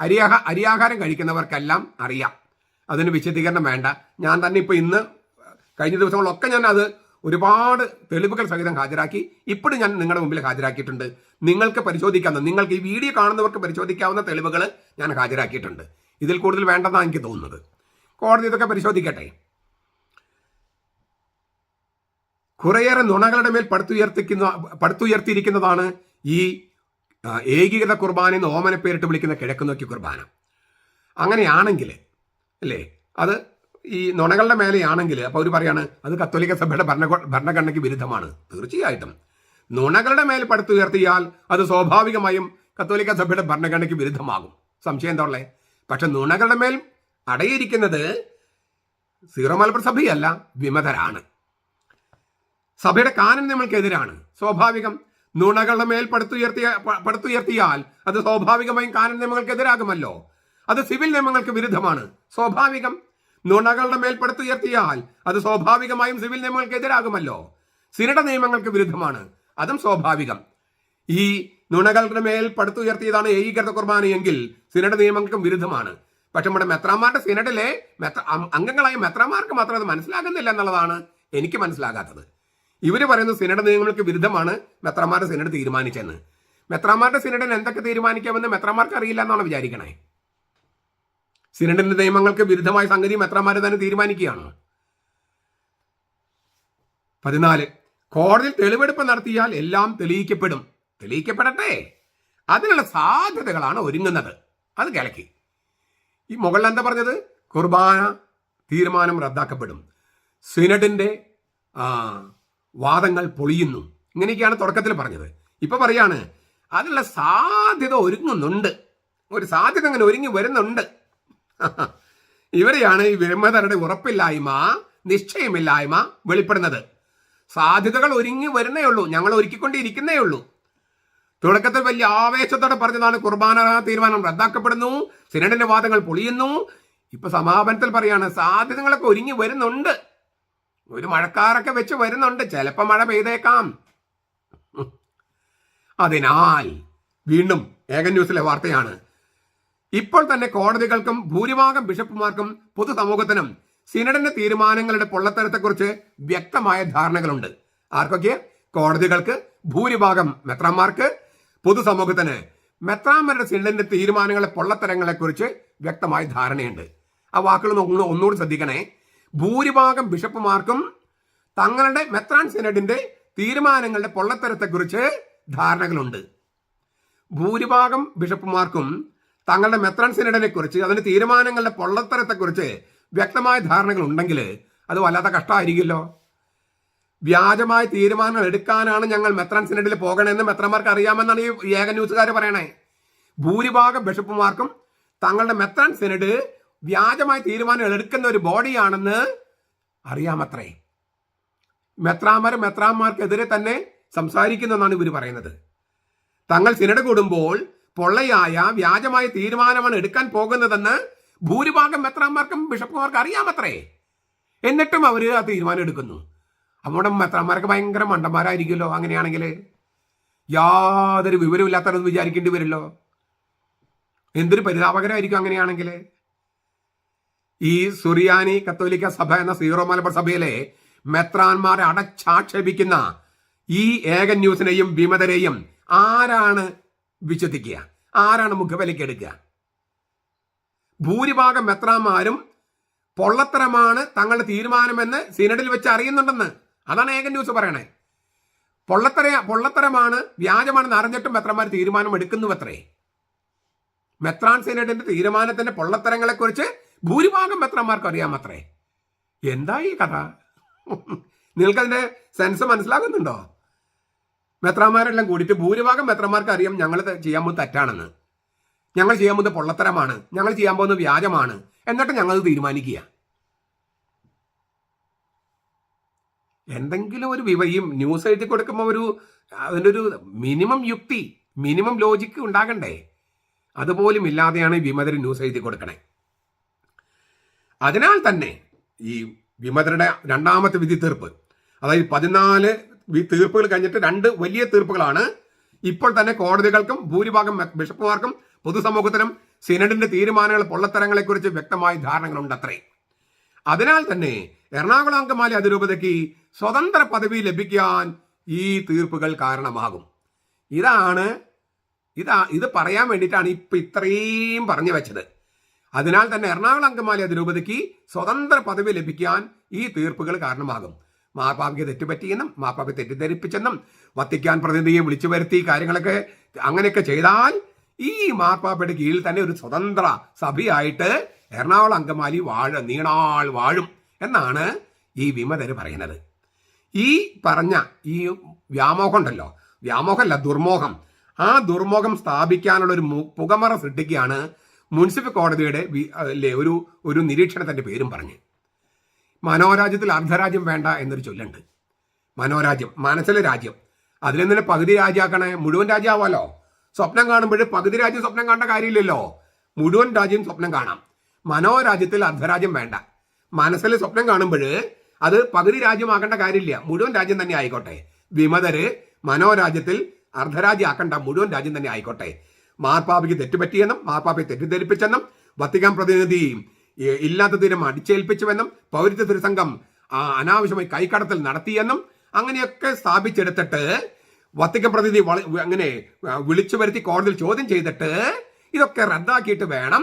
A: അരിയാഹ അരിയാഹാരം കഴിക്കുന്നവർക്കെല്ലാം അറിയാം. അതിന് വിശദീകരണം വേണ്ട. ഞാൻ തന്നെ ഇപ്പൊ ഇന്ന് കഴിഞ്ഞ ദിവസങ്ങളൊക്കെ ഞാൻ അത് ഒരുപാട് തെളിവുകൾ സഹിതം ഹാജരാക്കി. ഇപ്പോഴും ഞാൻ നിങ്ങളുടെ മുമ്പിൽ ഹാജരാക്കിയിട്ടുണ്ട്. നിങ്ങൾക്ക് പരിശോധിക്കാവുന്ന നിങ്ങൾക്ക് ഈ വീഡിയോ കാണുന്നവർക്ക് പരിശോധിക്കാവുന്ന തെളിവുകൾ ഞാൻ ഹാജരാക്കിയിട്ടുണ്ട്. ഇതിൽ കൂടുതൽ വേണ്ടെന്നാണ് എനിക്ക് തോന്നുന്നത്. കോടതി ഇതൊക്കെ പരിശോധിക്കട്ടെ. കുറേയേറെ നുണകളുടെ മേൽ പടുത്തുയർത്തിക്കുന്ന പടുത്തുയർത്തിയിരിക്കുന്നതാണ് ഈ ഏകീകൃത കുർബാന എന്ന് ഓമന പേരിട്ട് വിളിക്കുന്ന കിഴക്ക് നോക്കി കുർബാന. അങ്ങനെയാണെങ്കിൽ അല്ലേ? അത് ഈ നുണകളുടെ മേലെയാണെങ്കിൽ അപ്പോൾ അവർ പറയാണ് അത് കത്തോലിക്ക സഭയുടെ ഭരണ ഭരണഘടനയ്ക്ക് വിരുദ്ധമാണ്. തീർച്ചയായിട്ടും. നുണകളുടെ മേൽ പടുത്തുയർത്തിയാൽ അത് സ്വാഭാവികമായും കത്തോലിക്ക സഭയുടെ ഭരണഘടനയ്ക്ക് വിരുദ്ധമാകും. സംശയം എന്താ പക്ഷെ നുണകളുടെ മേൽ അടയിരിക്കുന്നത് സീറോ മലബാർ സഭയല്ല വിമതരാണ്. സഭയുടെ കാനം നമ്മൾക്കെതിരാണ്. സ്വാഭാവികം നുണകളുടെ മേൽ പടുത്തുയർത്തിയ പടുത്തുയർത്തിയാൽ അത് സ്വാഭാവികമായും കാനൻ നിയമങ്ങൾക്കെതിരാകുമല്ലോ. അത് സിവിൽ നിയമങ്ങൾക്ക് വിരുദ്ധമാണ്. സ്വാഭാവികം നുണകളുടെ മേൽ പടുത്തുയർത്തിയാൽ അത് സ്വാഭാവികമായും സിവിൽ നിയമങ്ങൾക്ക് നിയമങ്ങൾക്കെതിരാകുമല്ലോ. സിനഡ നിയമങ്ങൾക്ക് വിരുദ്ധമാണ്. അതും സ്വാഭാവികം. ഈ നുണകളുടെ മേൽ പടുത്തുയർത്തിയതാണ് ഏകീകൃത കുർബാന എങ്കിൽ സിനഡ് നിയമങ്ങൾക്കും വിരുദ്ധമാണ്. പക്ഷെ നമ്മുടെ മെത്രാമാരുടെ സിനഡിലെ മെത്ര അംഗങ്ങളായ മെത്രാമാർക്ക് മാത്രം അത് മനസ്സിലാകുന്നില്ല എന്നുള്ളതാണ് എനിക്ക് മനസ്സിലാകാത്തത്. ഇവർ പറയുന്ന സിനഡ് നിയമങ്ങൾക്ക് വിരുദ്ധമാണ് മെത്രാമാരുടെ സിനഡ് തീരുമാനിച്ചെന്ന്. മെത്രാമാരുടെ സിനഡിന് എന്തൊക്കെ തീരുമാനിക്കാമെന്ന് മെത്രാമാർക്ക് അറിയില്ല എന്നാണ് വിചാരിക്കണേ? സിനഡിന്റെ നിയമങ്ങൾക്ക് വിരുദ്ധമായ സംഗതി മെത്രാമാരെ തന്നെ തീരുമാനിക്കുകയാണ്? പതിനാല് കോടതിയിൽ തെളിവെടുപ്പ് നടത്തിയാൽ എല്ലാം തെളിയിക്കപ്പെടും. തെളിയിക്കപ്പെടട്ടെ. അതിനുള്ള സാധ്യതകളാണ് ഒരുങ്ങുന്നത്. അത് കലക്കി ഈ മുകളിൽ എന്താ പറഞ്ഞത്? കുർബാന തീരുമാനം റദ്ദാക്കപ്പെടും. സിനഡിന്റെ വാദങ്ങൾ പൊളിയുന്നു. ഇങ്ങനെയൊക്കെയാണ് തുടക്കത്തിൽ പറഞ്ഞത്. ഇപ്പൊ പറയാണ് അതിനുള്ള സാധ്യത ഒരുങ്ങുന്നുണ്ട്. ഒരു സാധ്യത അങ്ങനെ ഒരുങ്ങി വരുന്നുണ്ട്. ഇവരെയാണ് ഈ വിമതരുടെ ഉറപ്പില്ലായ്മ നിശ്ചയമില്ലായ്മ വെളിപ്പെടുന്നത്. സാധ്യതകൾ ഒരുങ്ങി വരുന്നേ ഉള്ളൂ. ഞങ്ങൾ ഒരുക്കിക്കൊണ്ടിരിക്കുന്നേ ഉള്ളൂ. തുടക്കത്തിൽ വലിയ ആവേശത്തോടെ പറഞ്ഞതാണ് കുർബാന തീരുമാനം റദ്ദാക്കപ്പെടുന്നു. സിനഡിന്റെ വാദങ്ങൾ പൊളിയുന്നു. ഇപ്പൊ സമാപനത്തിൽ പറയാണ് സാധ്യതകളൊക്കെ ഒരുങ്ങി വരുന്നുണ്ട്. ഒരു മഴക്കാരൊക്കെ വെച്ച് വരുന്നുണ്ട്. ചിലപ്പോൾ മഴ പെയ്തേക്കാം. അതിനാൽ വീണ്ടും ഏകൻ ന്യൂസിലെ വാർത്തയാണ്. ഇപ്പോൾ തന്നെ കോടതികൾക്കും ഭൂരിഭാഗം ബിഷപ്പുമാർക്കും പൊതുസമൂഹത്തിനും സിനഡിന്റെ തീരുമാനങ്ങളുടെ പൊള്ളത്തരത്തെക്കുറിച്ച് വ്യക്തമായ ധാരണകളുണ്ട്. ആർക്കൊക്കെ? കോടതികൾക്ക് ഭൂരിഭാഗം മെത്രാന്മാർക്ക് പൊതുസമൂഹത്തിന് മെത്രാമരുടെ സിനഡിന്റെ തീരുമാനങ്ങളെ പൊള്ളത്തരങ്ങളെ കുറിച്ച് വ്യക്തമായ ധാരണയുണ്ട്. ആ വാക്കുകൾ ഒന്ന് ഒന്നുകൂടി ശ്രദ്ധിക്കണേ. ഭൂരിഭാഗം ബിഷപ്പുമാർക്കും തങ്ങളുടെ മെത്രാൻ സിനഡിന്റെ തീരുമാനങ്ങളുടെ പൊള്ളത്തരത്തെ കുറിച്ച് ധാരണകളുണ്ട്. ഭൂരിഭാഗം ബിഷപ്പുമാർക്കും തങ്ങളുടെ മെത്രാൻ സിനഡിനെ കുറിച്ച് അതിന്റെ തീരുമാനങ്ങളുടെ പൊള്ളത്തരത്തെ കുറിച്ച് വ്യക്തമായ ധാരണകൾ ഉണ്ടെങ്കിൽ അത് വല്ലാത്ത കഷ്ടമായിരിക്കുമല്ലോ. വ്യാജമായ തീരുമാനങ്ങൾ എടുക്കാനാണ് ഞങ്ങൾ മെത്രാൻ സിനഡിൽ പോകണമെന്ന് മെത്രന്മാർക്ക് അറിയാമെന്നാണ് ഈ ഏക ന്യൂസുകാർ പറയണേ. ഭൂരിഭാഗം ബിഷപ്പുമാർക്കും തങ്ങളുടെ മെത്രാൻ സിനഡ് വ്യാജമായ തീരുമാനങ്ങൾ എടുക്കുന്ന ഒരു ബോഡിയാണെന്ന് അറിയാമത്രേ. മെത്രാമാരും മെത്രാന്മാർക്കെതിരെ തന്നെ സംസാരിക്കുന്നെന്നാണ് ഇവർ പറയുന്നത്. തങ്ങൾ സിനഡ് കൂടുമ്പോൾ പൊള്ളയായ വ്യാജമായ തീരുമാനമാണ് എടുക്കാൻ പോകുന്നതെന്ന് ഭൂരിഭാഗം മെത്രാന്മാർക്കും ബിഷപ്പുമാർക്കും അറിയാമത്രേ. എന്നിട്ടും അവർ ആ തീരുമാനം എടുക്കുന്നു. നമ്മുടെ മെത്രന്മാരൊക്കെ ഭയങ്കര മണ്ടന്മാരായിരിക്കുമല്ലോ അങ്ങനെയാണെങ്കിൽ യാതൊരു വിവരമില്ലാത്തവരെന്ന് വിചാരിക്കേണ്ടി വരുമല്ലോ. എന്തൊരു പരിതാപകരമായിരിക്കും അങ്ങനെയാണെങ്കിൽ ഈ സുറിയാനി കത്തോലിക്ക സഭ എന്ന സീറോ മലബാർ സഭയിലെ മെത്രാന്മാരെ അടച്ചാക്ഷേപിക്കുന്ന ഈ ഏക ന്യൂസിനെയും വിമതരെയും ആരാണ് വിശ്വസിക്കുക? ആരാണ് മുഖവിലക്കെടുക്കുക ഭൂരിഭാഗം മെത്രാന്മാരും പൊള്ളത്തരമാണ് തങ്ങളുടെ തീരുമാനമെന്ന് സിനഡിൽ വെച്ച് അറിയുന്നുണ്ടെന്ന് അതാണ് ഏകൻ ന്യൂസ് പറയണേ. പൊള്ളത്തര പൊള്ളത്തരമാണ് വ്യാജമാണെന്ന് അറിഞ്ഞിട്ടും മെത്രന്മാർ തീരുമാനം എടുക്കുന്നു അത്രേ മെത്രാൻ സിനഡിന്റെ തീരുമാനത്തിന്റെ പൊള്ളത്തരങ്ങളെക്കുറിച്ച് ഭൂരിഭാഗം മെത്രന്മാർക്ക് അറിയാമത്രേ. എന്താ ഈ കഥ? നിങ്ങൾക്കതിന്റെ സെൻസ് മനസ്സിലാകുന്നുണ്ടോ? മെത്രാന്മാരെല്ലാം കൂടിയിട്ട് ഭൂരിഭാഗം മെത്രന്മാർക്ക് അറിയാം ഞങ്ങൾ ചെയ്യാൻ പോകുന്നത് തെറ്റാണെന്ന്. ഞങ്ങൾ ചെയ്യാൻ പോകുന്നത് പൊള്ളത്തരമാണ്. ഞങ്ങൾ ചെയ്യാൻ പോകുന്നത് വ്യാജമാണ്. എന്നിട്ട് ഞങ്ങൾ തീരുമാനിക്കുക. എന്തെങ്കിലും ഒരു വിവ ഈ ന്യൂസ് എഴുതി കൊടുക്കുമ്പോൾ ഒരു അതിന്റെ ഒരു മിനിമം യുക്തി മിനിമം ലോജിക്ക് ഉണ്ടാകണ്ടേ? അതുപോലും ഇല്ലാതെയാണ് വിമതർ ന്യൂസ് എഴുതി കൊടുക്കണേ. അതിനാൽ തന്നെ ഈ വിമതരുടെ രണ്ടാമത്തെ വിധി തീർപ്പ് അതായത് പതിനാല് തീർപ്പുകൾ കഴിഞ്ഞിട്ട് രണ്ട് വലിയ തീർപ്പുകളാണ്. ഇപ്പോൾ തന്നെ കോടതികൾക്കും ഭൂരിഭാഗം ബിഷപ്പുമാർക്കും പൊതുസമൂഹത്തിനും സിനഡിന്റെ തീരുമാനങ്ങൾ പൊള്ളത്തരങ്ങളെക്കുറിച്ച് വ്യക്തമായ ധാരണകളുണ്ടത്രേ. അതിനാൽ തന്നെ എറണാകുളം അങ്കമാലി അതിരൂപതയ്ക്ക് സ്വതന്ത്ര പദവി ലഭിക്കാൻ ഈ തീർപ്പുകൾ കാരണമാകും. ഇതാണ് ഇതാ ഇത് പറയാൻ വേണ്ടിയിട്ടാണ് ഇപ്പം ഇത്രയും പറഞ്ഞു വെച്ചത്. അതിനാൽ തന്നെ എറണാകുളം അങ്കമാലി അതിരൂപതയ്ക്ക് സ്വതന്ത്ര പദവി ലഭിക്കാൻ ഈ തീർപ്പുകൾ കാരണമാകും. മാപ്പാവിക്ക് തെറ്റുപറ്റിയെന്നും മാപ്പാപ്പി തെറ്റിദ്ധരിപ്പിച്ചെന്നും വത്തിക്കാൻ പ്രതിനിധിയെ വിളിച്ചു വരുത്തി കാര്യങ്ങളൊക്കെ അങ്ങനെയൊക്കെ ചെയ്താൽ ഈ മാർപ്പാപ്പയുടെ കീഴിൽ തന്നെ ഒരു സ്വതന്ത്ര സഭയായിട്ട് എറണാകുളം അങ്കമാലി വാഴ നീണാൾ വാഴും. എന്നാണ് ഈ വിമതർ പറയുന്നത്. ഈ പറഞ്ഞ ഈ വ്യാമോഹം ഉണ്ടല്ലോ. വ്യാമോഹമല്ല ദുർമോഹം. ആ ദുർമോഹം സ്ഥാപിക്കാനുള്ള ഒരു പുകമറ സൃഷ്ടിക്കുകയാണ് മുനിസിപ്പൽ കോടതിയുടെ ഒരു ഒരു നിരീക്ഷണത്തിന്റെ പേരും പറഞ്ഞ്. മനോരാജ്യത്തിൽ അർദ്ധരാജ്യം വേണ്ട എന്നൊരു ചൊല്ലുണ്ട്. മനോരാജ്യം മനസ്സിലെ രാജ്യം. അതിൽ നിന്ന് പകുതി രാജ്യമാക്കണേ മുഴുവൻ രാജ്യമാവാലോ സ്വപ്നം കാണുമ്പോൾ പകുതി രാജ്യം സ്വപ്നം കാണേണ്ട കാര്യമില്ലല്ലോ. മുഴുവൻ രാജ്യം സ്വപ്നം കാണാം. മനോരാജ്യത്തിൽ അർദ്ധരാജ്യം വേണ്ട. മനസ്സിൽ സ്വപ്നം കാണുമ്പോൾ അത് പകുതി രാജ്യമാക്കേണ്ട കാര്യമില്ല. മുഴുവൻ രാജ്യം തന്നെ ആയിക്കോട്ടെ. വിമതര് മനോരാജ്യത്തിൽ അർദ്ധരാജ്യം ആക്കണ്ട മുഴുവൻ രാജ്യം തന്നെ ആയിക്കോട്ടെ. മാർപ്പാപ്പയ്ക്ക് തെറ്റുപറ്റിയെന്നും മാർപ്പാപ്പയെ തെറ്റിദ്ധരിപ്പിച്ചെന്നും വത്തിക്കാൻ പ്രതിനിധി ഇല്ലാത്ത തീരം അടിച്ചേൽപ്പിച്ചുവെന്നും പൗരത്വ തിരുസംഘം അനാവശ്യമായി കൈക്കടത്തൽ നടത്തിയെന്നും അങ്ങനെയൊക്കെ സ്ഥാപിച്ചെടുത്തിട്ട് വത്തിക്കാൻ പ്രതിനിധി അങ്ങനെ വിളിച്ചു വരുത്തി കോടതിയിൽ ചോദ്യം ചെയ്തിട്ട് ഇതൊക്കെ റദ്ദാക്കിയിട്ട് വേണം.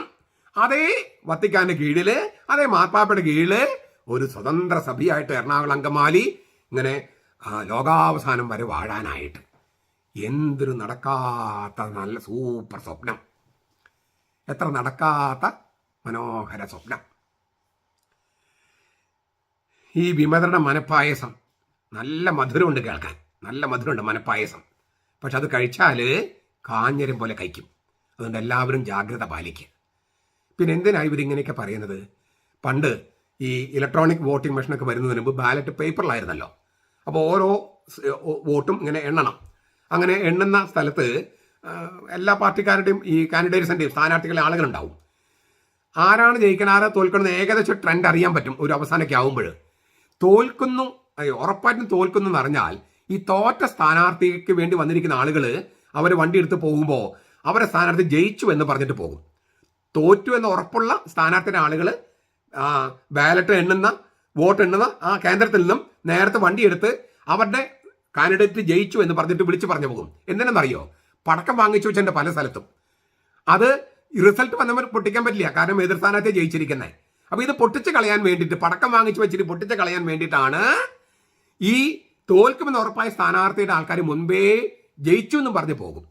A: അതേ വത്തിക്കാന്റെ കീഴിൽ അതേ മാർപ്പാപ്പയുടെ കീഴിൽ ഒരു സ്വതന്ത്ര സഭയായിട്ട് എറണാകുളം അങ്കമാലി ഇങ്ങനെ ലോകാവസാനം വരെ വാഴാനായിട്ട്. എന്തൊരു നടക്കാത്ത നല്ല സൂപ്പർ സ്വപ്നം. എത്ര നടക്കാത്ത മനോഹര സ്വപ്നം. ഈ വിമതരുടെ മനപ്പായസം നല്ല മധുരമുണ്ട് കേൾക്കാൻ. നല്ല മധുരമുണ്ട് മനപ്പായസം. പക്ഷെ അത് കഴിച്ചാൽ കാഞ്ഞരം പോലെ കഴിക്കും. അതുകൊണ്ട് എല്ലാവരും ജാഗ്രത പാലിക്കുക. പിന്നെ എന്തിനാണ് ഇവരിങ്ങനെയൊക്കെ പറയുന്നത്? പണ്ട് ഈ ഇലക്ട്രോണിക് വോട്ടിംഗ് മെഷീനൊക്കെ വരുന്നതിന് മുമ്പ് ബാലറ്റ് പേപ്പറിലായിരുന്നല്ലോ അപ്പോൾ ഓരോ വോട്ടും ഇങ്ങനെ എണ്ണണം. അങ്ങനെ എണ്ണുന്ന സ്ഥലത്ത് എല്ലാ പാർട്ടിക്കാരുടെയും ഈ കാൻഡിഡേറ്റ്സിന്റെയും സ്ഥാനാർത്ഥികളെ ആളുകളുണ്ടാവും. ആരാണ് ജയിക്കണം ആരാ തോൽക്കുന്നത് ഏകദേശം ട്രെൻഡ് അറിയാൻ പറ്റും ഒരു അവസാനമൊക്കെ ആവുമ്പോൾ. തോൽക്കുന്നു ഉറപ്പായിട്ടും തോൽക്കുന്നു എന്ന് അറിഞ്ഞാൽ ഈ തോറ്റ സ്ഥാനാർത്ഥിക്ക് വേണ്ടി വന്നിരിക്കുന്ന ആളുകൾ അവർ വണ്ടി എടുത്ത് പോകുമ്പോൾ അവരെ സ്ഥാനാർത്ഥി ജയിച്ചു എന്ന് പറഞ്ഞിട്ട് പോകും. തോറ്റു എന്ന ഉറപ്പുള്ള സ്ഥാനാർത്ഥിയുടെ ആളുകൾ ബാലറ്റ് എണ്ണുന്ന വോട്ട് എണ്ണുന്ന ആ കേന്ദ്രത്തിൽ നിന്നും നേരത്തെ വണ്ടിയെടുത്ത് അവരുടെ കാൻഡിഡേറ്റ് ജയിച്ചു എന്ന് പറഞ്ഞിട്ട് വിളിച്ചു പറഞ്ഞു പോകും. എന്തിനെന്നറിയോ പടക്കം വാങ്ങിച്ചു വെച്ചിട്ടുണ്ട് പല സ്ഥലത്തും. അത് റിസൾട്ട് വന്നവർ പൊട്ടിക്കാൻ പറ്റില്ല. കാരണം എതിർ സ്ഥാനാർത്ഥി ജയിച്ചിരിക്കുന്നത് അപ്പൊ ഇത് പൊട്ടിച്ച് കളയാൻ വേണ്ടിയിട്ട് പടക്കം വാങ്ങിച്ചു വെച്ചിട്ട് പൊട്ടിച്ച് കളയാൻ വേണ്ടിയിട്ടാണ് ഈ തോൽക്കുമെന്ന് ഉറപ്പായ സ്ഥാനാർത്ഥിയുടെ ആൾക്കാർ മുൻപേ ജയിച്ചു എന്നും പറഞ്ഞു പോകും.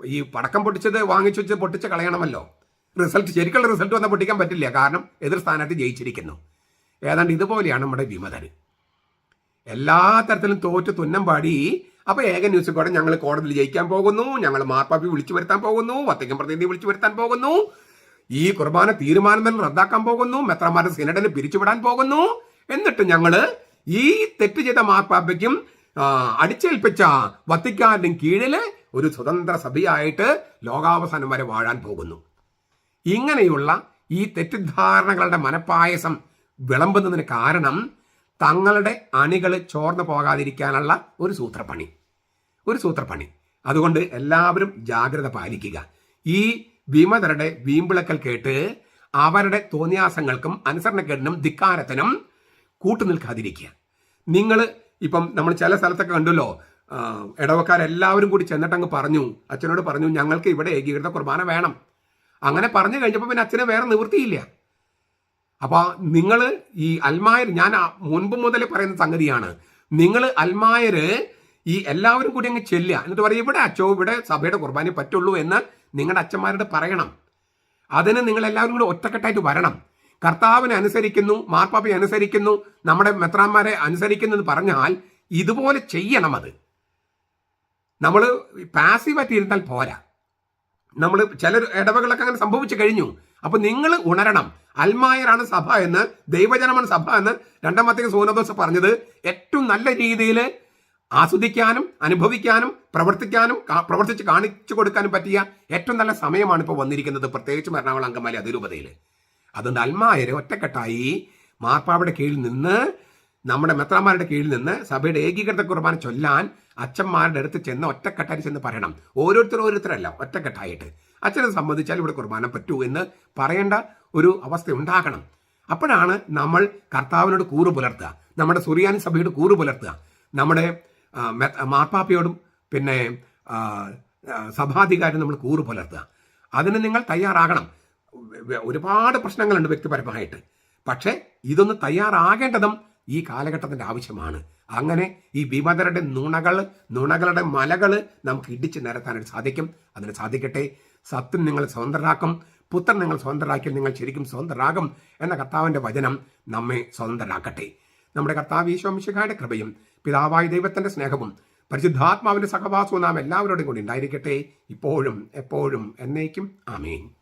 A: ഈ പടക്കം പൊട്ടിച്ചത് വാങ്ങിച്ചു വെച്ച് പൊട്ടിച്ച് കളയണമല്ലോ. റിസൾട്ട് ശരിക്കുള്ള റിസൾട്ട് വന്നാൽ പൊട്ടിക്കാൻ പറ്റില്ല. കാരണം എതിർ സ്ഥാനാർത്ഥി ജയിച്ചിരിക്കുന്നു. ഏതാണ്ട് ഇതുപോലെയാണ് നമ്മുടെ വിമതർ എല്ലാ തരത്തിലും തോറ്റ് തുന്നം പാടി. അപ്പൊ ഏക ന്യൂസ് കൂടെ ഞങ്ങൾ കോടതിയിൽ ജയിക്കാൻ പോകുന്നു. ഞങ്ങൾ മാർപ്പാപ്പി വിളിച്ചു വരുത്താൻ പോകുന്നു. വത്തിക്കൻ പ്രതിനിധി വിളിച്ചു വരുത്താൻ പോകുന്നു. ഈ കുർബാന തീരുമാനം തന്നെ റദ്ദാക്കാൻ പോകുന്നു. മെത്രമാരെ സിനഡിന് പിരിച്ചുവിടാൻ പോകുന്നു. എന്നിട്ട് ഞങ്ങൾ ഈ തെറ്റ് ചെയ്ത മാർപ്പാപ്പയ്ക്കും അടിച്ചേൽപ്പിച്ച വത്തിക്കാനും കീഴിൽ ഒരു സ്വതന്ത്ര സഭയായിട്ട് ലോകാവസാനം വരെ വാഴാൻ പോകുന്നു. ഇങ്ങനെയുള്ള ഈ തെറ്റിദ്ധാരണകളുടെ മനപ്പായസം വിളമ്പുന്നതിന് കാരണം തങ്ങളുടെ അണികൾ ചോർന്നു പോകാതിരിക്കാനുള്ള ഒരു സൂത്രപ്പണി. ഒരു സൂത്രപ്പണി. അതുകൊണ്ട് എല്ലാവരും ജാഗ്രത പാലിക്കുക. ഈ വിമതരുടെ വീമ്പിളക്കൽ കേട്ട് അവരുടെ തോന്നിയാസങ്ങൾക്കും അനുസരണക്കേടിനും ധിക്കാരത്തിനും കൂട്ടുനിൽക്കാതിരിക്കുക നിങ്ങൾ ഇപ്പം നമ്മൾ ചില സ്ഥലത്തൊക്കെ കണ്ടല്ലോ ഇടവക്കാരെല്ലാവരും കൂടി ചെന്നിട്ടങ്ങ് പറഞ്ഞു അച്ഛനോട് പറഞ്ഞു ഞങ്ങൾക്ക് ഇവിടെ ഏകീകൃത കുർബാന വേണം. അങ്ങനെ പറഞ്ഞു കഴിഞ്ഞപ്പോൾ പിന്നെ അച്ഛനെ വേറെ നിവൃത്തിയില്ല. അപ്പോൾ നിങ്ങൾ ഈ അൽമായർ ഞാൻ മുൻപ് മുതൽ പറയുന്ന സംഗതിയാണ്. നിങ്ങൾ അൽമായർ ഈ എല്ലാവരും കൂടി അങ്ങ് ചെല്ലുക. എന്നിട്ട് പറയും ഇവിടെ അച്ഛോ ഇവിടെ സഭയുടെ കുർബാന പറ്റുള്ളൂ എന്ന് നിങ്ങളുടെ അച്ഛന്മാരോട് പറയണം. അതിന് നിങ്ങൾ എല്ലാവരും കൂടി ഒറ്റക്കെട്ടായിട്ട് വരണം. കർത്താവിനെ അനുസരിക്കുന്നു മാർപ്പാപ്പയെ അനുസരിക്കുന്നു നമ്മുടെ മെത്രാന്മാരെ അനുസരിക്കുന്നു എന്ന് പറഞ്ഞാൽ ഇതുപോലെ ചെയ്യണം അത്. നമ്മൾ പാസീവായിട്ട് ഇരുന്നാൽ പോരാ. നമ്മൾ ചില ഇടവകളൊക്കെ അങ്ങനെ സംഭവിച്ചു കഴിഞ്ഞു. അപ്പൊ നിങ്ങൾ ഉണരണം. അൽമായരാണ് സഭ എന്ന് ദൈവജനമാണ് സഭ എന്ന് രണ്ടാമത്തെ സൂനദോസ് പറഞ്ഞത് ഏറ്റവും നല്ല രീതിയിൽ ആസ്വദിക്കാനും അനുഭവിക്കാനും പ്രവർത്തിക്കാനും പ്രവർത്തിച്ച് കാണിച്ചു കൊടുക്കാനും പറ്റിയ ഏറ്റവും നല്ല സമയമാണ് ഇപ്പോൾ വന്നിരിക്കുന്നത്. പ്രത്യേകിച്ച് എറണാകുളം അങ്കമാലി അതിരൂപതയിൽ അതുകൊണ്ട് അൽമായരെ ഒറ്റക്കെട്ടായി മാർപ്പാവയുടെ കീഴിൽ നിന്ന് നമ്മുടെ മെത്രാമാരുടെ കീഴിൽ നിന്ന് സഭയുടെ ഏകീകൃത കുർബാന ചൊല്ലാൻ അച്ഛന്മാരുടെ അടുത്ത് ചെന്ന് ഒറ്റക്കെട്ടായി ചെന്ന് പറയണം. ഓരോരുത്തർ ഓരോരുത്തരല്ല ഒറ്റക്കെട്ടായിട്ട്. അച്ഛനെ സംബന്ധിച്ചാൽ ഇവിടെ കുർബാന പറ്റൂ എന്ന് പറയേണ്ട ഒരു അവസ്ഥ ഉണ്ടാകണം. അപ്പോഴാണ് നമ്മൾ കർത്താവിനോട് കൂറ് പുലർത്തുക. നമ്മുടെ സുറിയാനി സഭയോട് കൂറ് പുലർത്തുക. നമ്മുടെ മാർപ്പാപ്പയോടും പിന്നെ ആ, നമ്മൾ കൂറ് പുലർത്തുക. അതിന് നിങ്ങൾ തയ്യാറാകണം. ഒരുപാട് പ്രശ്നങ്ങളുണ്ട് വ്യക്തിപരമായിട്ട്. പക്ഷേ ഇതൊന്ന് തയ്യാറാകേണ്ടതും ഈ കാലഘട്ടത്തിന്റെ ആവശ്യമാണ്. അങ്ങനെ ഈ വിമതരുടെ നുണകൾ നുണകളുടെ മലകൾ നമുക്ക് ഇടിച്ചു നിരത്താനായിട്ട് സാധിക്കും. അതിന് സാധിക്കട്ടെ. സത്യം നിങ്ങൾ സ്വതന്ത്രരാക്കും. പുത്രൻ നിങ്ങൾ സ്വതന്ത്രരാക്കിയാൽ നിങ്ങൾ ശരിക്കും സ്വതന്ത്രരാകും എന്ന കർത്താവിന്റെ വചനം നമ്മെ സ്വതന്ത്രരാക്കട്ടെ. നമ്മുടെ കർത്താവ് ഈശോമിശിഖായുടെ കൃപയും പിതാവായ ദൈവത്തിന്റെ സ്നേഹവും പരിശുദ്ധാത്മാവിന്റെ സഹവാസവും നാം എല്ലാവരോടും കൂടി ഉണ്ടായിരിക്കട്ടെ. ഇപ്പോഴും എപ്പോഴും എന്നേക്കും. ആമേൻ.